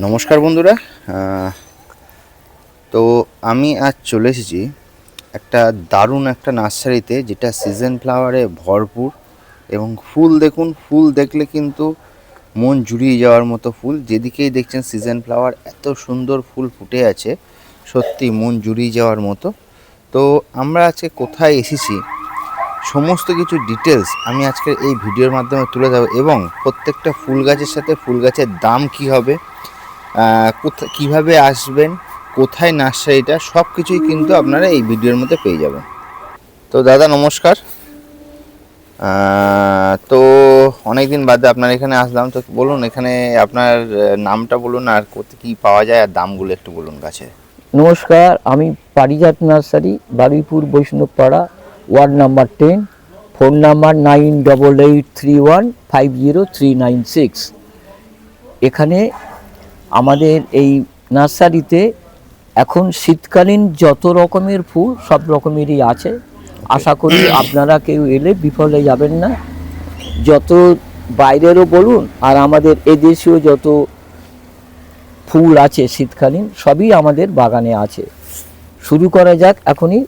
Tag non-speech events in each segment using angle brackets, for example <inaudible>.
নমস্কার বন্ধুরা। তো আমি আজ চলে এসেছি একটা দারুণ একটা নার্সারিতে, যেটা সিজন ফ্লাওয়ারে ভরপুর এবং ফুল দেখুন, ফুল দেখলে কিন্তু মন জুড়িয়ে যাওয়ার মতো ফুল। যেদিকেই দেখছেন সিজন ফ্লাওয়ার এত সুন্দর ফুল ফুটে আছে, সত্যি মন জুড়িয়ে যাওয়ার মতো। তো আমরা আজকে কোথায় এসেছি, সমস্ত কিছু ডিটেলস আমি আজকের এই ভিডিওর মাধ্যমে তুলে দেবো এবং প্রত্যেকটা ফুল গাছের সাথে ফুল গাছের দাম কি হবে কোথা, কীভাবে আসবেন, কোথায় নার্সারিটা সব কিছুই কিন্তু আপনারা এই ভিডিওর মধ্যে পেয়ে যাবেন। তো দাদা, নমস্কার। তো অনেক দিন বাদে আপনার এখানে আসলাম, তো বলুন এখানে আপনার নামটা বলুন আর কোথায় কী পাওয়া যায় আর দামগুলো একটু বলুন গাছে। নমস্কার, আমি Parijat nursery, Baruipur Baishnabpara, ward number ten, phone number nine double eight three one five zero three nine six. এখানে আমাদের এই নার্সারিতে এখন শীতকালীন যত রকমের ফুল সব রকমেরই আছে। আশা করি আপনারা কেউ এলে বিফলে যাবেন না। যত বাইরেরও বলুন আর আমাদের এদেশীয় যত ফুল আছে শীতকালীন সবই আমাদের বাগানে আছে। শুরু করা যাক এখনই।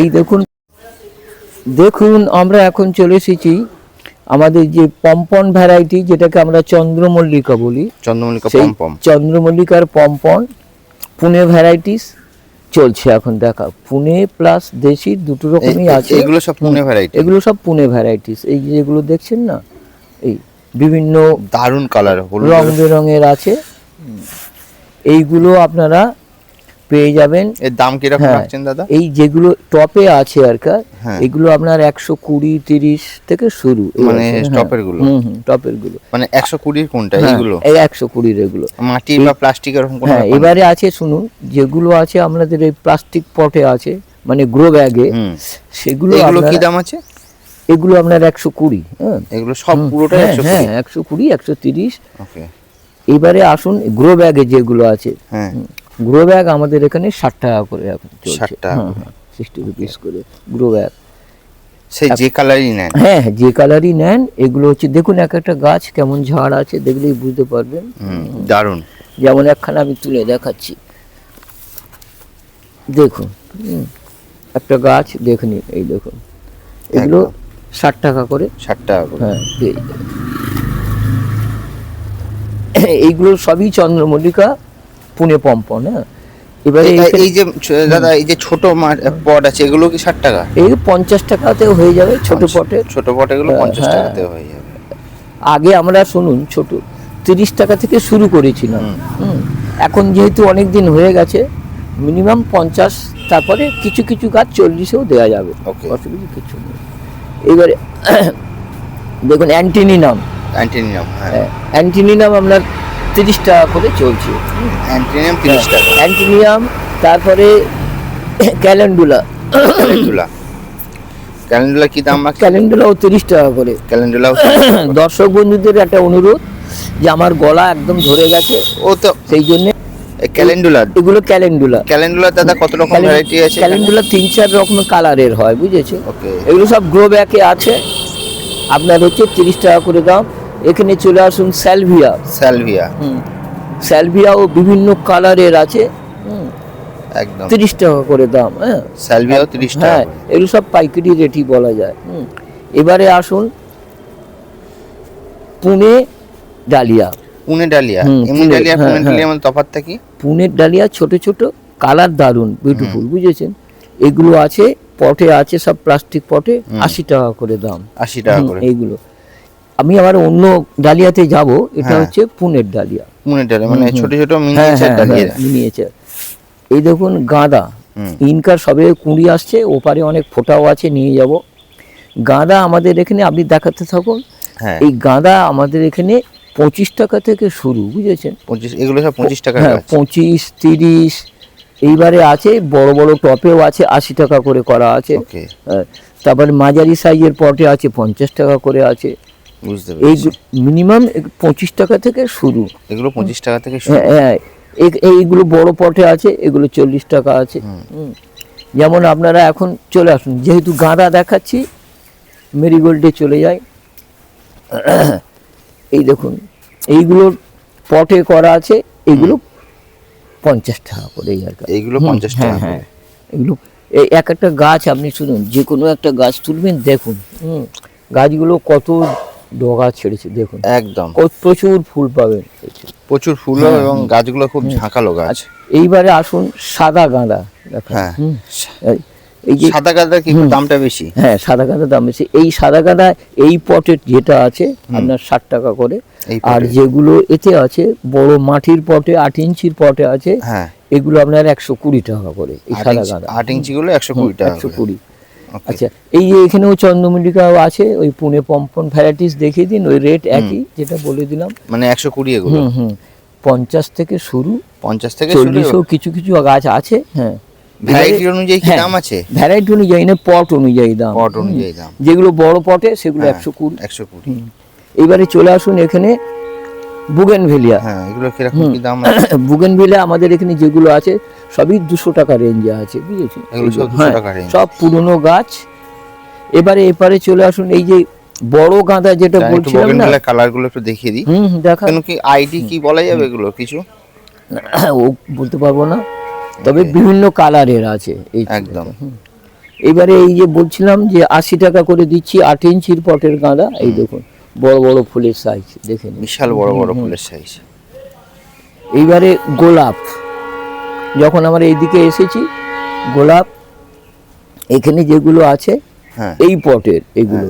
এই দেখুন দেখুন আমরা এখন চলে এসেছি আমাদের যে পম্পন ভ্যারাইটি যেটাকে আমরা চন্দ্রমল্লিকা বলি চন্দ্রমল্লিকা পম্পম চন্দ্রমল্লিকার পম্পন পুনে ভ্যারাইটিস চলছে এখন দেখা। পুনে প্লাস দেশি দুটো রকমই আছে। এগুলো সব পুনে ভ্যারাইটি এগুলো সব পুনে ভ্যারাইটিস এই যেগুলো দেখছেন না এই বিভিন্ন দারুণ কালার রং বেরঙের আছে। এইগুলো আপনারা পেয়ে যাবেন। এর দাম কীরকম হ্যাঁ। রাখছেন দাদা? এই যেগুলো টপে আছে আর কি হ্যাঁ। এগুলো আপনার একশো কুড়ি তিরিশ থেকে শুরু। মানে হ্যাঁ। টপেরগুলো? টপেরগুলো মানে একশো কুড়ির কোনটা? এইগুলো? এই একশো কুড়ির এগুলো। মাটি বা প্লাস্টিক এরকম হ্যাঁ এবারে আছে শুনুন যেগুলো আছে আমাদের এই প্লাস্টিক পটে আছে মানে গ্রো ব্যাগে। সেগুলো এগুলো কি দাম আছে? এগুলো আপনার একশো কুড়ি হ্যাঁ। এগুলো সব পুরোটাই হ্যাঁ, একশো কুড়ি? একশো তিরিশ। ওকে। এবারে আসুন গ্রো ব্যাগে যেগুলো আছে। হ্যাঁ। গ্রো ব্যাগ আমাদের এখানে ষাট টাকা করে এখন 60 টাকা। সিক্সটি রুপিস করে গ্রো ব্যাগ সে যে কালারই নেন। হ্যাঁ যে কালারই নেন এগুলো হচ্ছে দেখুন এক একটা গাছ কেমন ঝাড় আছে দেখলেই বুঝতে পারবেন। দারুণ। যেমন একখানা আমি তুলে দেখাচ্ছি। দেখুন একটা গাছ দেখুন এই দেখুন। এগুলো ষাট টাকা করে। ষাট টাকা করে। হ্যাঁ। এইগুলো সবই চন্দ্রমল্লিকা। পুনে পম্পন হ্যাঁ? এবারে এই- যে দাদা এই যে ছোট পট আছে এগুলো কি ষাট টাকা? এই পঞ্চাশ টাকাতেও হয়ে যাবে ছোট পটে। ছোট পট এগুলো হ্যাঁ, পঞ্চাশ হ্যাঁ। টাকাতে হয়ে যাবে। আগে আমরা শুনুন ছোট তিরিশ টাকা থেকে শুরু করেছিলাম। এখন যেহেতু অনেক দিন হয়ে গেছে মিনিমাম পঞ্চাশ তারপরে কিছু কিছু গাছ চল্লিশেও দেওয়া যাবে। অসুবিধা কিছু নেই। এবারে <clears throat> দেখুন অ্যান্টিনিনাম। অ্যান্টিনিয়াম হ্যাঁ অ্যান্টিনিনাম আপনার তিরিশ টাকা করে চলছে। অ্যান্টিনিয়াম তিরিশ টাকা অ্যান্টিনিয়াম তারপরে ক্যালেন্ডুলা। ক্যালেন্ডুলা। ক্যালেন্ডুলা কি দাম আছে ক্যালেন্ডুলাও তিরিশ টাকা করে। ক্যালেন্ডুলাও দর্শক বন্ধুদের একটা অনুরোধ যে আমার গলা একদম ধরে গেছে। ও তো সেই জন্য ক্যালেন্ডুলা। এগুলো ক্যালেন্ডুলা। ক্যালেন্ডুলা দাদা কত রকম ভ্যারাইটি আছে ক্যালেন্ডুলা তিন চার রকমের কালারের হয় বুঝেছ? ওকে। এগুলো সব গ্রো ব্যাকে আছে। আপনার হচ্ছে তিরিশ টাকা করে দাম। এখানে চলে আসুন স্যালভিয়া স্যালভিয়া স্যালভিয়াও বিভিন্ন কালারের আছে। একদম। তিরিশ টাকা করে দাম হ্যাঁ। স্যালভিয়াও তিরিশ টাকা হ্যাঁ এগুলো সব পাইকারি রেটই বলা যায়। হুম। এবারে আসুন পুনে ডালিয়া। পুনে ডালিয়া। এমনি পুনে, ডালিয়া হ্যাঁ, পুনে হ্যাঁ। মধ্যে তফাৎটা কি? পুনের ডালিয়া ছোট ছোট কালার দারুণ বিউটিফুল বুঝেছেন? এগুলো আছে পটে আছে সব প্লাস্টিক পটে আশি টাকা করে দাম। আশি টাকা করে। এইগুলো। আমি আবার অন্য ডালিয়াতে যাব এটা হ্যাঁ। হচ্ছে পুনের ডালিয়া। পুনের ডালিয়া মানে ছোট ছোট হ্যাঁ মিনিয়েচার হ্যাঁ ডালিয়া। নিয়েছে এই দেখুন গাঁদা। ইনকার সবে কুঁড়ি আসছে ওপারে অনেক ফোটাও আছে নিয়ে যাব। গাঁদা আমাদের এখানে আপনি দেখাতে থাকুন হ্যাঁ। এই গাঁদা আমাদের এখানে পঁচিশ টাকা থেকে শুরু বুঝেছেন? পঁচিশ এগুলো সব পঁচিশ টাকা হ্যাঁ পঁচিশ তিরিশ এইবারে আছে বড় বড় টপেও আছে আশি টাকা করে করা আছে। হ্যাঁ, তারপরে মাঝারি সাইজের পটে আছে পঞ্চাশ টাকা করে আছে। এই মিনিমাম পঁচিশ টাকা থেকে শুরু। এগুলো পঁচিশ টাকা থেকে শুরু। হ্যাঁ হ্যাঁ এই- এইগুলো বড় পটে আছে এগুলো চল্লিশ টাকা আছে। যেমন আপনারা এখন চলে আসুন যেহেতু গাঁদা দেখাচ্ছি মেরিগোল্ডে চলে যায় এই দেখুন এইগুলো পটে করা আছে এগুলো পঞ্চাশ টাকা করে এই আর এইগুলো পঞ্চাশ হ্যাঁ টাকা হ্যাঁ করে। এগুলো এই এক একটা গাছ আপনি শুনুন যে কোনো একটা গাছ তুলবেন দেখুন হুম গাছগুলো কত ডগা ছেড়েছে দেখুন। একদম। প্রচুর ফুল পাবেন প্রচুর ফুলও এবং গাছগুলো খুব ঝাঁকালো গাছ। এইবারে আসুন সাদা গাঁদা হ্যাঁ। এই- যে সাদা গাঁদার কি দামটা বেশি? হ্যাঁ সাদা গাঁদা দাম বেশি। এই সাদা গাঁদা এই পটের যেটা আছে আপনার ষাট টাকা করে। আর যেগুলো এতে আছে বড় মাটির পটে আট ইঞ্চির পটে আছে হ্যাঁ। এগুলো আপনার একশো কুড়ি টাকা করে এই সাদা গাঁদা। আট ইঞ্চি গুলো একশো কুড়ি টাকা একশো কুড়ি. আচ্ছা এই যে এখানেও চন্দ্রমল্লিকাও আছে ওই পুনে পম্পন ভ্যারাইটিস দেখিয়ে দিন ওই রেট একই যেটা বলে দিলাম। মানে একশো কুড়ি এগুলো? হুম হুম। পঞ্চাশ থেকে শুরু পঞ্চাশ থেকে চল্লিশও কিছু কিছু গাছ আছে হ্যাঁ। ভ্যারাইটি অনুযায়ী কি দাম আছে? ভ্যারাইটি অনুযায়ী না পট অনুযায়ী দাম। পট অনুযায়ী দাম। যেগুলো বড় পটে সেগুলো হ্যাঁ, একশো কুড়ি। একশো কুড়ি। এবারে চলে আসুন এখানে বুগেন ভেলিয়া হ্যাঁ এগুলো কীরকম কি দাম আছে? <coughs> বুগেন ভেলিয়া আমাদের এখানে যেগুলো আছে সবই দুশো টাকা রেঞ্জে আছে বুঝেছি? এগুলো সব 200 হ্যাঁ, টাকা range। সব পুরনো গাছ। এবারে এপারে চলে আসুন এই যে বড় গাঁদা যেটা বলছিলাম না? বগেনভিলিয়ার কালারগুলো একটু দেখিয়ে দিই। হুম দেখা। কেন কি আইডি কি বলা যাবে এগুলো কিছু? <coughs> ও বলতে পারব না। তবে বিভিন্ন কালারের আছে এই একদম। এবারে এই যে বলছিলাম যে আশি টাকা করে দিচ্ছি আট ইঞ্চির পটের গাঁদা এই দেখুন। বড় বড় ফুলের সাইজ দেখে বিশাল বড় বড় ফুলের সাইজ এইবারে গোলাপ। যখন আমরা এইদিকে এসেছি গোলাপ এখানে যেগুলো আছে হ্যাঁ। এই পটের এগুলো।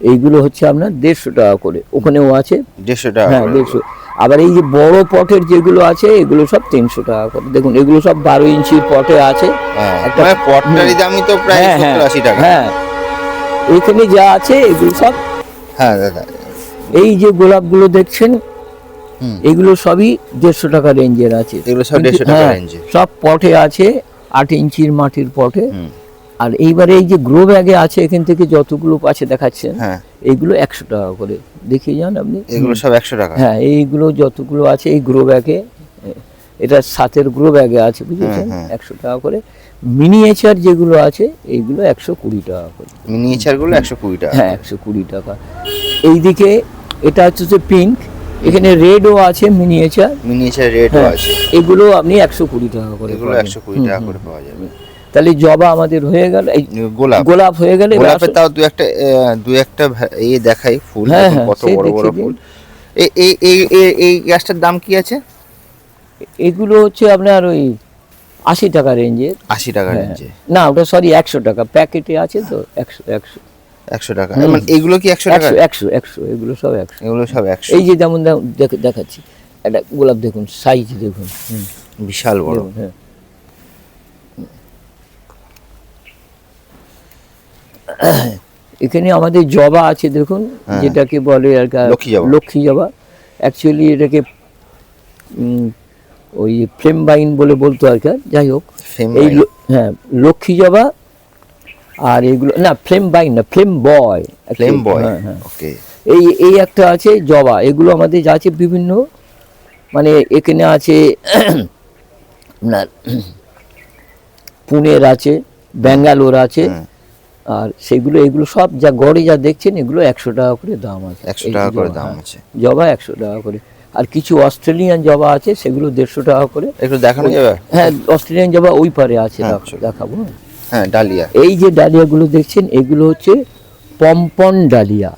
এইগুলো হচ্ছে আপনার দেড়শো টাকা করে। ওখানেও আছে। দেড়শো টাকা হ্যাঁ দেড়শো। আবার এই যে বড় পটের যেগুলো আছে এগুলো সব তিনশো টাকা করে। দেখুন এগুলো সব বারো ইঞ্চির পটে আছে। হ্যাঁ একটা- মানে পটটারই দামই তো প্রায় হ্যাঁ হ্যাঁ। হ্যাঁ। এখানে যা আছে এগুলো সব হ্যাঁ দাদা এই যে গোলাপগুলো দেখছেন। এগুলো সবই দেড়শো টাকা রেঞ্জের আছে। এগুলো সব 150 টাকা হ্যাঁ, রেঞ্জের। সব পটে আছে আট ইঞ্চির মাটির পটে। আর এইবারে এই যে গ্রো ব্যাগে আছে এখান থেকে যতগুলো আছে দেখাচ্ছেন হ্যাঁ। এইগুলো একশো টাকা করে। দেখিয়ে যান আপনি। এগুলো সব একশো টাকা। হ্যাঁ এইগুলো যতগুলো আছে এই গ্রো ব্যাগে এটা সাতের গ্রো ব্যাগে আছে বুঝেছেন। একশো টাকা করে। মিনিয়েচার যেগুলো আছে এইগুলো একশো কুড়ি টাকা করে। মিনিয়েচারগুলো একশো কুড়ি টাকা হ্যাঁ একশো কুড়ি টাকা। এইদিকে এটা হচ্ছে যে পিঙ্ক এখানে রেডও আছে মিনিয়েচার মিনিয়েচার হ্যাঁ আছে। এগুলো আপনি একশো কুড়ি টাকা করে এগুলো একশো কুড়ি টাকা করে পাওয়া যাবে। তাহলে জবা আমাদের হয়ে গেল এই গোলাপ। গোলাপ হয়ে গেলে গোলাপে তাও দু একটা দু একটা ভ্যা- এ দেখাই ফুল হ্যাঁ, হ্যাঁ, কত বড় বড় ফুল। এই এই এই এই- এই গাছটার দাম কি আছে? এগুলো হচ্ছে আপনার ওই আশি টাকা রেঞ্জের। আশি টাকা হ্যাঁ। রেঞ্জে না ওটা সরি একশো টাকা। প্যাকেটে আছে তো একশো একশো। একশো টাকা। মানে এগুলো কি একশো টাকা? একশো একশো এগুলো সব একশো। এগুলো সব একশো। এই যে যেমন দেখ- দেখ- দেখাচ্ছি। একটা গোলাপ দেখুন সাইজ দেখুন। বিশাল বড়। হ্যাঁ। এখানে আমাদের জবা আছে দেখুন হ্যাঁ। যেটাকে বলে আর লক্ষ্মী জবা। লক্ষ্মী জবা। অ্যাকচুয়ালি এটাকে ওই ফ্রেম বাইন বলে বলতো আর কি যাই হোক। এই হ্যাঁ লক্ষ্মী জবা আর এগুলো না ফ্লেম বাইন না ফ্লেম বয়। ফ্লেম বয় হ্যাঁ হ্যাঁ। ওকে। এই এই একটা আছে জবা এগুলো আমাদের যা আছে বিভিন্ন মানে এখানে আছে <clears throat> আপনার পুনের আছে ব্যাঙ্গালোর আছে আর সেগুলো এগুলো সব যা গড়ে যা দেখছেন এগুলো একশো টাকা করে দাম আছে। একশো টাকা করে দাম হ্যাঁ। আছে। জবা একশো টাকা করে। আর কিছু অস্ট্রেলিয়ান জবা আছে সেগুলো দেড়শো টাকা করে। একটু দেখানো যাবে? হ্যাঁ অস্ট্রেলিয়ান জবা ওই পারে আছে হ্যাঁ। দেখাবো হ্যাঁ। ডালিয়া। এই যে ডালিয়াগুলো দেখছেন এগুলো হচ্ছে পম্পন ডালিয়া।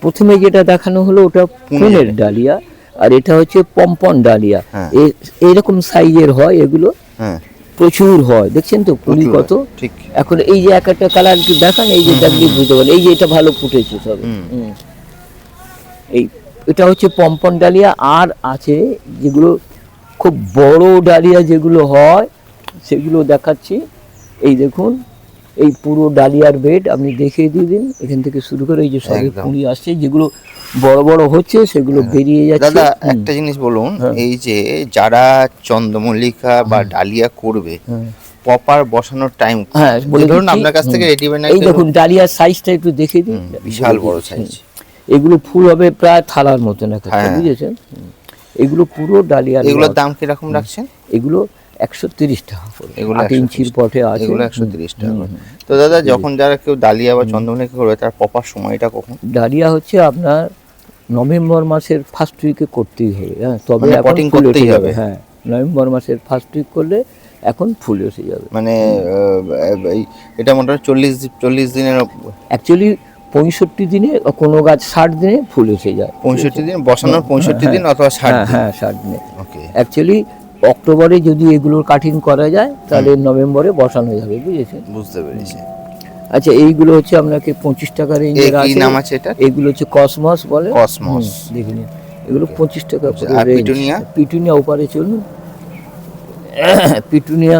প্রথমে যেটা দেখানো হলো ওটা পুনের ডালিয়া আর এটা হচ্ছে পম্পন ডালিয়া। হ্যাঁ। এ- এইরকম সাইজের হয় এগুলো। হ্যাঁ। প্রচুর হয় দেখছেন তো কুড়ি কত? ঠিক। এখন এই যে এক একটা কালার দেখান এই যে দেখলে বুঝতে পারেন এই যে এটা ভালো ফুটেছে সবে। এই এটা হচ্ছে পম্পন ডালিয়া আর আছে যেগুলো খুব বড় ডালিয়া যেগুলো হয় সেগুলো দেখাচ্ছি। এই দেখুন এই পুরো ডালিয়ার বেড আপনি দেখিয়ে দিয়ে দিন। এখান থেকে শুরু করে এই যে সবে। কুড়ি আসছে যেগুলো বড় বড় হচ্ছে সেগুলো বেরিয়ে যাচ্ছে। দাদা একটা জিনিস বলুন হ্যাঁ। এই যে যারা চন্দ্রমল্লিকা বা ডালিয়া করবে হ্যাঁ। পপার বসানোর টাইম হ্যাঁ ধরুন আপনার কাছ থেকে। রেডিমেড এই দেখুন ডালিয়ার সাইজটা একটু দেখিয়ে দিন। বিশাল বড় সাইজ এগুলো ফুল হবে প্রায় থালার মতন একটা হ্যাঁ। বুঝেছেন? এগুলো পুরো ডালিয়া এগুলোর। দাম কীরকম রাখছেন? এগুলো একশো তিরিশ টাকা এগুলো আট 130 ইঞ্চির পটে আছে। এগুলো একশো তিরিশ টাকা তো দাদা যখন যারা কেউ ডালিয়া বা চন্দ্রমল্লিকা করবে তার পপার সময়টা কখন? ডালিয়া হচ্ছে আপনার নভেম্বর মাসের ফার্স্ট উইকে করতেই হবে হ্যাঁ? তবে মানে এখন potting করতেই হবে। হ্যাঁ। নভেম্বর মাসের ফার্স্ট উইক করলে এখন ফুল এসে যাবে। মানে এটা মোটামুটি চল্লিশ চল্লিশ দিনের অ্যাকচুয়ালি পঁয়ষট্টি দিনে কোনো গাছ ষাট দিনে ফুল এসে যায়। পঁয়ষট্টি দিন বসানোর পঁয়ষট্টি দিন অথবা ষাট হ্যাঁ হ্যাঁ ষাট দিনে। ওকে। অ্যাকচুয়ালি অক্টোবরে যদি এগুলোর কাটিং করা যায় তাহলে নভেম্বরে বসানো যাবে বুঝেছেন? বুঝতে পেরেছি। আচ্ছা এইগুলো হচ্ছে আপনাকে পঁচিশ টাকা রেঞ্জের কি আছে। নাম আছে এটা এগুলো হচ্ছে কসমস বলে। কসমস। দেখে নিন। এগুলো পঁচিশ টাকা আর পিটুনিয়া? পিটুনিয়া ওপারে চলুন। <coughs> পিটুনিয়া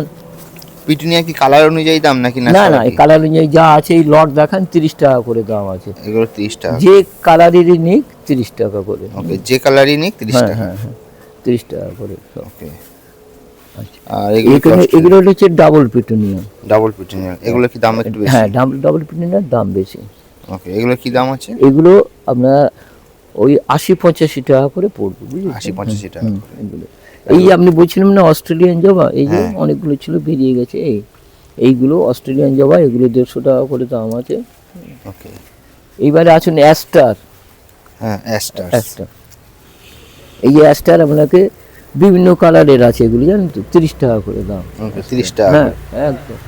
পিটুনিয়া কি কালার অনুযায়ী দাম নাকি না না না এই কালার অনুযায়ী যা আছে এই লট দেখান তিরিশ টাকা করে দাম আছে। এগুলো তিরিশ টাকা। যে কালারেরই নিক তিরিশ টাকা করে। ওকে যে কালারই নিক তিরিশ হ্যাঁ টাকা। হ্যাঁ হ্যাঁ তিরিশ টাকা করে। ওকে আচ্ছা। আর এগুলো এগুলো হচ্ছে ডাবল পিটুনিয়া ডাবল পিটুনিয়া এগুলো কি দাম একটু বেশি? হ্যাঁ ডাবল ডাবল পিটুনিয়ার দাম বেশি। ওকে এগুলো কি দাম আছে? এগুলো আপনার ওই আশি পঁচাশি টাকা করে পড়বে বুঝলি আশি পঁচাশি টাকা এগুলো। এই আপনি বলছিলেন না অস্ট্রেলিয়ান জবা এই যে হ্যাঁ। অনেকগুলো ছিল বেরিয়ে গেছে এই এইগুলো অস্ট্রেলিয়ান জবা এগুলো দেড়শো টাকা করে দাম আছে। ওকে। এইবারে আছেন অ্যাস্টার। হ্যাঁ অ্যাস্টার। অ্যাস্টার। এই যে অ্যাস্টার আপনাকে বিভিন্ন কালারের আছে এগুলো জানেন তো তিরিশ টাকা করে দাম। তিরিশ টাকা হ্যাঁ একদম।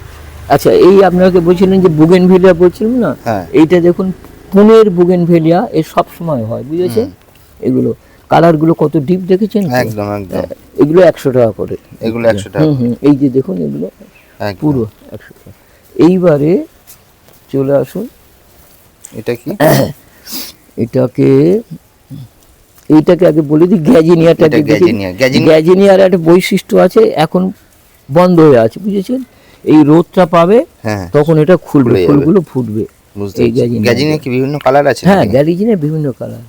আচ্ছা এই আপনাকে বলছিলেন যে বুগেন ভেলিয়া বলছিলাম না? হ্যাঁ। এইটা দেখুন পুনের বুগেন ভেলিয়া এ সব সময় হয় বুঝেছেন? এগুলো। কালারগুলো কত ডিপ দেখেছেন একদম একদম। এগুলো একশো টাকা করে। এগুলো একশো টাকা এই যে দেখুন এগুলো পুরো একশো টাকা। এইবারে চলে আসুন। এটা কি? এটাকে এইটাকে আগে বলে দিই গ্যাজিনিয়াটাকে গ্যাজিনিয়া। গ্যাজিনিয়ার একটা বৈশিষ্ট্য আছে এখন বন্ধ হয়ে আছে বুঝেছেন? এই রোদটা পাবে হ্যাঁ তখন এটা খুলবে ফুলগুলো ফুটবে। এই গ্যাজিনিয়া। গ্যাজিনিয়া কি বিভিন্ন কালার আছে হ্যাঁ গ্যারিজিনের বিভিন্ন কালার।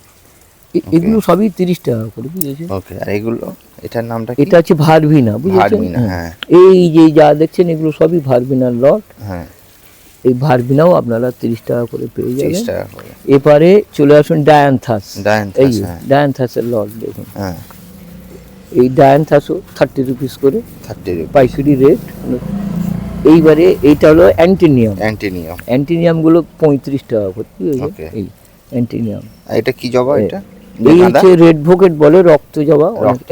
এগুলো সবই তিরিশ টাকা করে বুঝেছেন? ওকে আর এগুলো এটার নামটা এটা হচ্ছে ভারভিনা বুঝেছেন? হ্যাঁ। হ্যাঁ। এই যে যা দেখছেন এগুলো সবই ভারভিনার লট। হ্যাঁ। এই ভারভিনাও আপনারা তিরিশ টাকা করে পেয়ে যাবেন। এপারে চলে আসুন ডায়ানথাস। এই হ্যাঁ। ডায়ানথাসের লট দেখুন। হ্যাঁ। এই ডায়ানথাসও থার্টি রুপিস করে। থার্টি পাইকারি রেট এইবারে এইটা হলো অ্যান্টিনিয়াম। অ্যান্টিনিয়াম। অ্যান্টিনিয়ামগুলো পঁয়ত্রিশ টাকা করে এই অ্যান্টিনিয়াম। আর এটা কি জবা এটা? এই? হচ্ছে রেড ভোকেট বলে রক্ত জবা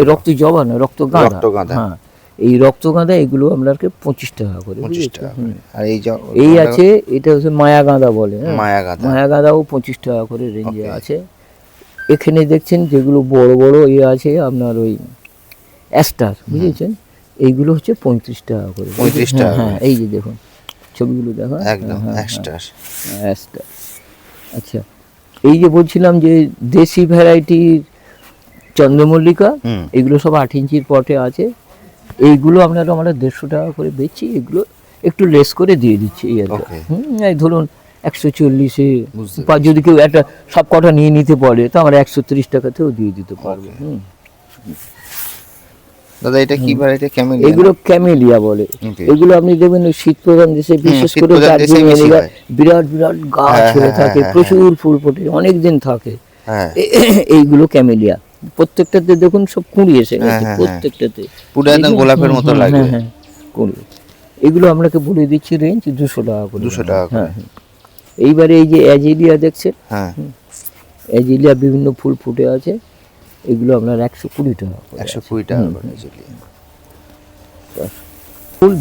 রক্ত জবা না রক্ত গাঁদা। হ্যাঁ এই রক্ত গাঁদা এগুলো আপনাকে পঁচিশ টাকা করে পঁচিশ টাকা আর এই এই আছে এটা হচ্ছে মায়া গাঁদা বলে হ্যাঁ? মায়া গাঁদা। মায়া গাঁদাও পঁচিশ টাকা করে রেঞ্জে আছে। এখানে দেখছেন যেগুলো বড় বড় ইয়ে আছে আপনার ওই অ্যাস্টার বুঝেছেন? এইগুলো হচ্ছে পঁয়ত্রিশ টাকা করে। 35 হ্যাঁ, টাকা হ্যাঁ এই যে দেখুন ছবিগুলো দেখা একদম এক্সট্রা অ্যাস্টার আচ্ছা এই যে বলছিলাম যে দেশি ভ্যারাইটির চন্দ্রমল্লিকা এগুলো সব আট ইঞ্চির পটে আছে। এইগুলো আপনারা আমরা দেড়শো টাকা করে বেচি এগুলো একটু লেস করে দিয়ে দিচ্ছি এই আর হুম, এই ধরুন একশো চল্লিশে বা যদি কেউ একটা সব কটা নিয়ে নিতে পারে তো আমরা একশো তিরিশ টাকাতেও দিয়ে দিতে পারব. হুম। দাদা এটা কি ভ্যারাইটি কেমন এগুলো ক্যামেলিয়া বলে। এগুলো আপনি দেখবেন শীত প্রধান দেশে বিশেষ করে হয়। বিরাট বিরাট গাছ হ্যাঁ, হয়ে থাকে প্রচুর ফুল ফোটে অনেক দিন থাকে। এইগুলো ক্যামেলিয়া। প্রত্যেকটাতে দেখুন সব কুঁড়ি এসে গেছে প্রত্যেকটাতে। পুরো একদম গোলাপের মতো লাগবে। হ্যাঁ, কুঁড়ি। এগুলো আপনাকে বলে দিচ্ছি রেঞ্জ দুশো টাকা করে। 200 দাম। টাকা হ্যাঁ হ্যাঁ। এইবারে এই যে অ্যাজিলিয়া দেখছেন? হ্যাঁ। অ্যাজিলিয়া বিভিন্ন ফুল ফুটে আছে। এগুলো আপনার একশো কুড়ি টাকা একশো কুড়ি টাকা ফুল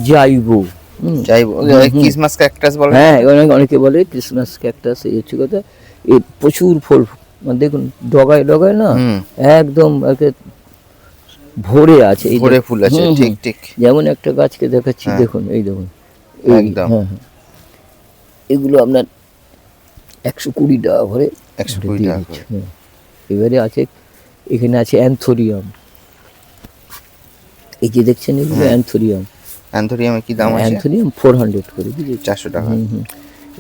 হুম। যাই ক্রিসমাস ক্যাকটাস বলে? হ্যাঁ অনেক অনেকে বলে ক্রিসমাস ক্যাকটাস এই হচ্ছে কথা। এ প্রচুর ফুল মানে দেখুন ডগায় ডগায় না একদম একে ভরে আছে। এই ভরে ফুল আছে। ঠিক ঠিক। যেমন একটা গাছকে দেখাচ্ছি হ্যাঁ। দেখুন এই দেখুন। একদম। হ্যাঁ, হ্যাঁ। এগুলো আপনার একশো কুড়ি টাকা করে একশো কুড়ি টাকা। এবারে আছে এখানে আছে অ্যান্থোরিয়াম। এই যে দেখছেন এগুলো অ্যান্থোরিয়াম। অ্যান্থোরিয়ামের কি দাম আছে? অ্যান্থোরিয়াম ফোর হান্ড্রেড করে বুঝেছি চারশো টাকা। হুম, হুম।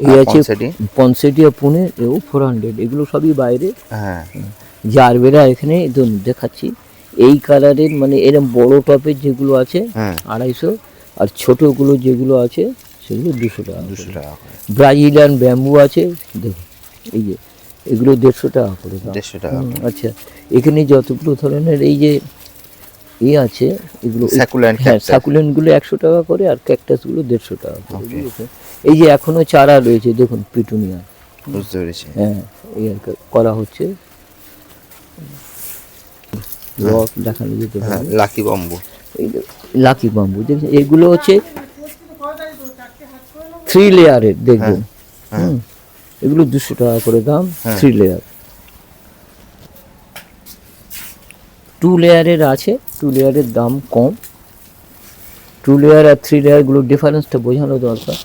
এই আছে পনসেটি? পনসেটিয়া পুনে এও ফোর হান্ড্রেড এগুলো সবই বাইরে। হ্যাঁ। জারবেরা এখানে ধরুন দেখাচ্ছি। এই কালারের মানে এরকম বড় টপের যেগুলো আছে হ্যাঁ। আড়াইশো। আর ছোটোগুলো যেগুলো আছে সেগুলো দুশো টাকা দুশো টাকা ব্রাজিলিয়ান ব্যাম্বু আছে দেখুন এই যে এগুলো দেড়শো টাকা করে দেড়শো টাকা আচ্ছা। এখানে যতগুলো ধরনের এই যে এ আছে এগুলো হ্যাঁ। সাকুলেন্টগুলো একশো টাকা করে আর ক্যাকটাসগুলো দেড়শো টাকা করে. এই যে এখনও চারা রয়েছে দেখুন পিটুনিয়া বুঝতে পেরেছি হ্যাঁ এই আর করা হচ্ছে দেখানো যেতে হ্যাঁ পারে লাকি বম্বু এই লাকি বাম্বু দেখছেন এগুলো হচ্ছে থ্রি লেয়ারের দেখবেন হ্যাঁ। হুম। এগুলো দুশো টাকা করে দাম হ্যাঁ। থ্রি লেয়ার টু লেয়ারের আছে টু লেয়ারের দাম কম। টু লেয়ার আর থ্রি লেয়ারগুলোর ডিফারেন্সটা বোঝানো দরকার।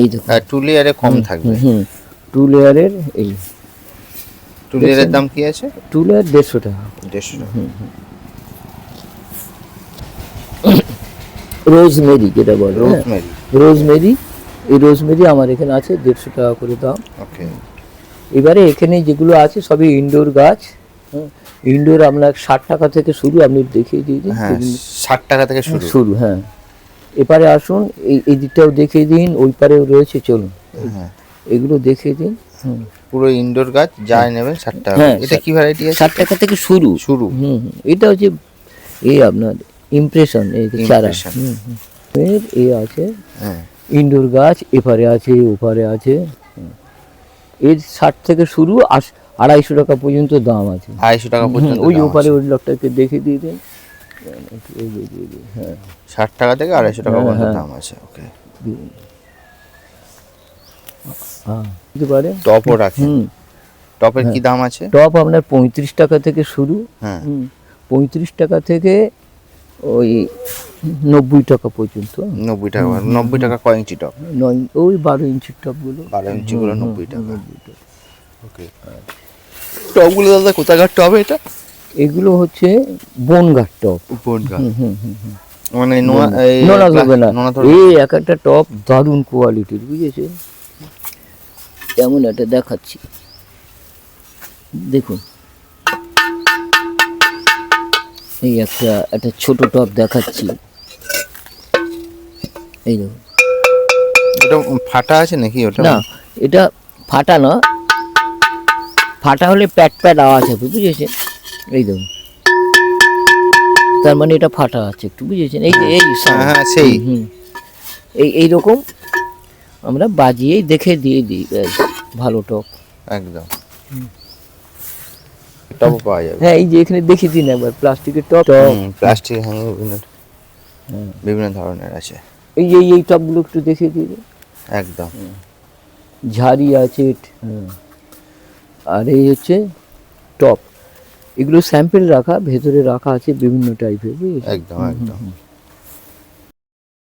এই দেখুন। আর টু লেয়ারে কম থাকবে। হুম টু লেয়ারের এই টু লেয়ারের দাম কি আছে? টু লেয়ার দেড়শো টাকা। দেড়শো টাকা। হুম রোজমেরি যেটা বলে হ্যাঁ। রোজমেরি রোজমেরি এই রোজমেরি আমার এখানে আছে দেড়শো টাকা করে দাম। ওকে এবারে এখানে যেগুলো আছে সবই ইনডোর গাছ। ইনডোর আপনার ষাট টাকা থেকে শুরু আপনি দেখিয়ে দিয়ে দিন। হ্যাঁ ষাট টাকা থেকে শুরু। শুরু হ্যাঁ। এপারে আসুন এই এই দিকটাও দেখিয়ে দিন ওই পারেও রয়েছে চলুন। হ্যাঁ। এগুলো দেখিয়ে দিন। পুরো ইনডোর গাছ যাই নেবেন ষাট টাকা হ্যাঁ, এটা কি ভ্যারাইটি আছে? ষাট টাকা থেকে শুরু। শুরু। হুম। এটা হচ্ছে এই আপনার ইমপ্রেশন এই চারা। এর এ আছে হ্যাঁ। ইনডোর গাছ এপারে আছে ওপারে আছে। এর ষাট থেকে শুরু আশ- আড়াইশো টাকা পর্যন্ত দাম আছে। আড়াইশো টাকা পর্যন্ত ওই ওপারে ওই লোকটাকে দেখে দিয়ে দেন। হ্যাঁ। ষাট টাকা থেকে আড়াইশো টাকা হ্যাঁ। পর্যন্ত হ্যাঁ। দাম আছে ওকে। হ্যাঁ। দিতে পারে? টপও টপের কি দাম আছে? টপ আপনার পঁয়ত্রিশ টাকা থেকে শুরু। হ্যাঁ। পঁয়ত্রিশ টাকা থেকে ওই নব্বই টাকা পর্যন্ত। নব্বই টাকা নব্বই টাকা কয় ইঞ্চি টপ ওই বারো ইঞ্চির টপগুলো বারো ইঞ্চি গুলো নব্বই টাকা। নব্বই টাকা। ওকে টপগুলো দাদা কোথাকার টপ এটা? এগুলো হচ্ছে বনগার টপ। বনগা। হুম হুম। মানে এই নোনা ধরবে না। এই এক একটা টপ দারুণ কোয়ালিটির বুঝেছেন এমন একটা দেখাচ্ছি। দেখুন। এই একটা একটা ছোট টপ দেখাচ্ছি। এই দেখুন। ফাটা আছে নাকি ওটা? না এটা ফাটা না ফাটা হলে প্যাট প্যাট আওয়াজ হবে বুঝেছেন? এই দেখুন। তার মানে এটা ফাটা আছে একটু বুঝেছেন? এই যে এই হ্যাঁ, সেই। হুম, হুম। এই এইরকম আমরা বাজিয়েই দেখে দিয়ে দিই ভালো টপ একদম। টপও পাওয়া যাবে। হ্যাঁ এই যে এখানে দেখিয়ে দিন একবার প্লাস্টিকের টপ টপ প্লাস্টিক হ্যাঙ্গো বিভিন্ন বিভিন্ন ধরনের আছে। এই এই এই টপগুলো একটু দেখিয়ে দিন। একদম। ঝাড়ি আছে হ্যাঁ। আর এই হচ্ছে টপ এগুলো স্যাম্পেল রাখা ভেতরে রাখা আছে বিভিন্ন টাইপের একদম একদম।